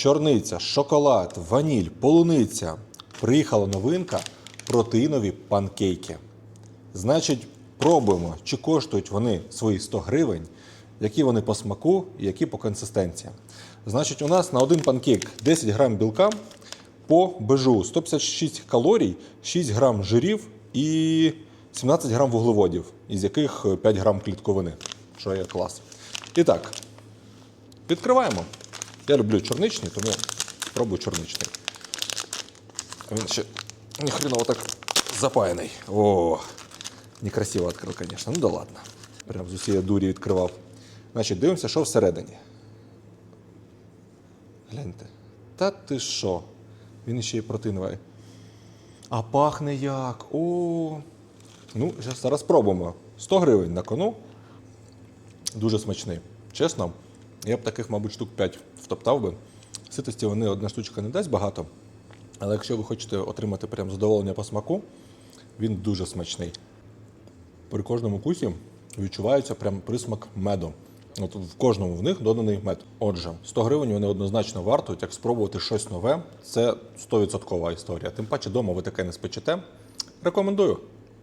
чорниця, шоколад, ваніль, полуниця. Приїхала новинка протеїнові панкейки. Значить, пробуємо, чи коштують вони свої 100 гривень, які вони по смаку і які по консистенції. Значить, у нас на один панкейк 10 грам білка по БЖУ 156 калорій, 6 грам жирів і 17 грам вуглеводів, із яких 5 грам клітковини, що є клас. І так, відкриваємо. Я люблю чорничний, тому спробую чорничний. Він ще ніхрена так запаяний. О, некрасиво відкрив, звісно. Ну да ладно. Прям з усієї дурі відкривав. Значить, дивимося, що всередині. Гляньте. Та ти що? Він ще й протеїновий. А пахне як. О. Ну, зараз спробуємо. 100 гривень на кону. Дуже смачний. Чесно, я б таких, мабуть, штук 5 втоптав би. Ситості вони одна штучка не дасть багато. Але якщо ви хочете отримати прям задоволення по смаку, він дуже смачний. При кожному кусі відчувається прям присмак меду. От в кожному в них доданий мед. Отже, 100 гривень вони однозначно вартують, як спробувати щось нове. Це 100% історія. Тим паче вдома ви таке не спечете. Рекомендую.